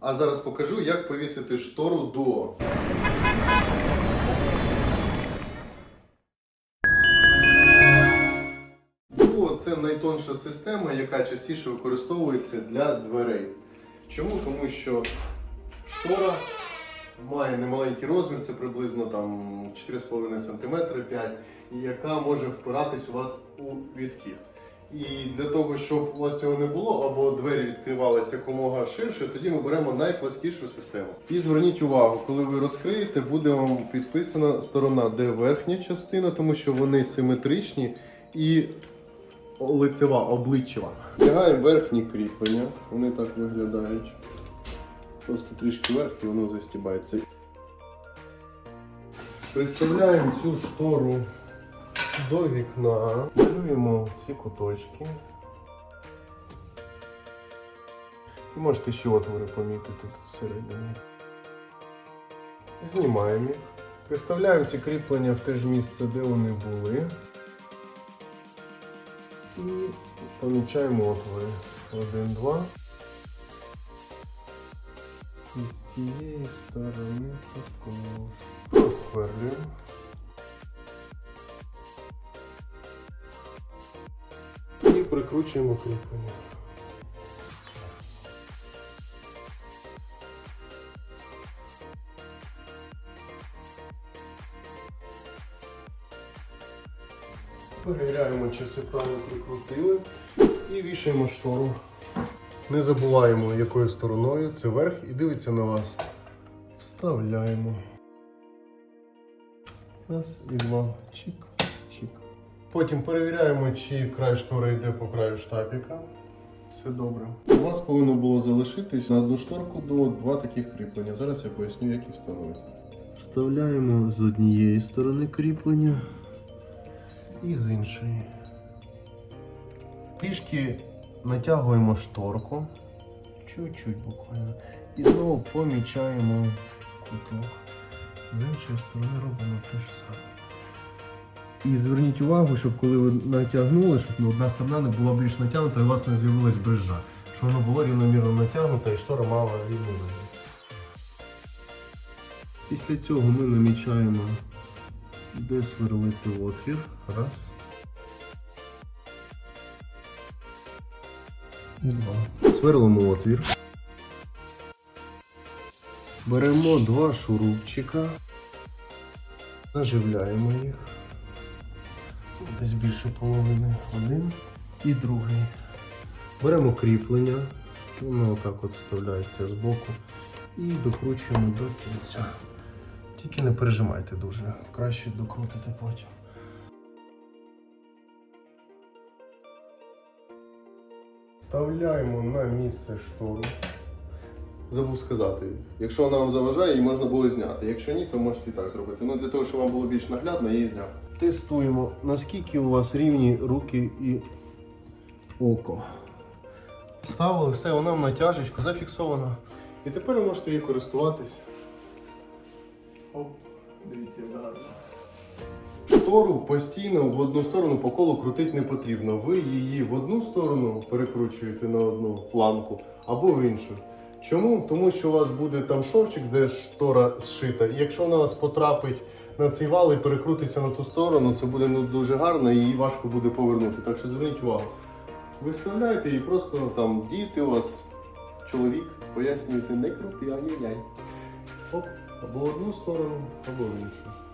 А зараз покажу, як повісити штору дуо. Дуо це найтонша система, яка частіше використовується для дверей. Чому? Тому що штора має немаленький розмір, це приблизно там 4,5 см 5 яка може впиратись у вас у відкіс. І для того, щоб у вас цього не було, або двері відкривалися якомога ширше, тоді ми беремо найпласкішу систему. І зверніть увагу, коли ви розкриєте, буде вам підписана сторона, де верхня частина, тому що вони симетричні і лицева, обличчева. Вдягаємо верхні кріплення, вони так виглядають. Просто трішки вверх і воно застібається. Приставляємо цю штору до вікна, малюємо ці куточки. І можете ще отвори помітити тут всередині. Знімаємо їх. Приставляємо ці кріплення в те ж місце, де вони були. І помічаємо отвори. Один, два. І з цієї сторони також. Розсверлюємо. І прикручуємо кріплення. Перевіряємо, чи все правильно прикрутили. І вішаємо штору. Не забуваємо, якою стороною це верх і дивиться на вас. Вставляємо. Раз і два. Чик, чик. Потім перевіряємо, чи край штори йде по краю штапіка. Все добре. У вас повинно було залишитись на одну шторку до два таких кріплення. Зараз я поясню, як їх встановити. Вставляємо з однієї сторони кріплення і з іншої. Трішки натягуємо шторку. Чуть-чуть буквально. І знову помічаємо куток. З іншої сторони робимо те ж саме. І зверніть увагу, щоб коли ви натягнули, щоб ну, одна сторона не була більш натягнута і у вас не з'явилась брижа. Щоб воно було рівномірно натягнуто і штора мала вигляд. Після цього ми намічаємо, де сверлити отвір. Раз. І два. Сверлимо отвір. Беремо два шурупчика, наживляємо їх. Десь більше половини. Один і другий. Беремо кріплення, воно отак от вставляється з боку. І докручуємо до кінця. Тільки не пережимайте дуже. Краще докрутити потім. Вставляємо на місце штору. Забув сказати, якщо вона вам заважає, її можна було зняти. Якщо ні, то можете і так зробити. Ну для того, щоб вам було більш наглядно, я її зняв. Тестуємо, наскільки у вас рівні руки і око. Вставили все, вона в натяжечку, зафіксована. І тепер ви можете її користуватись. Оп, дивіться, гарно. Штору постійно в одну сторону по колу крутити не потрібно. Ви її в одну сторону перекручуєте на одну планку або в іншу. Чому? Тому що у вас буде там шовчик, де штора зшита, і якщо вона вас потрапить на цей вал і перекрутиться на ту сторону, це буде ну, дуже гарно і її важко буде повернути. Так що зверніть увагу. Виставляйте її просто там діти у вас, чоловік, пояснюєте, не крути, ай-яй-яй. Або одну сторону, або іншу.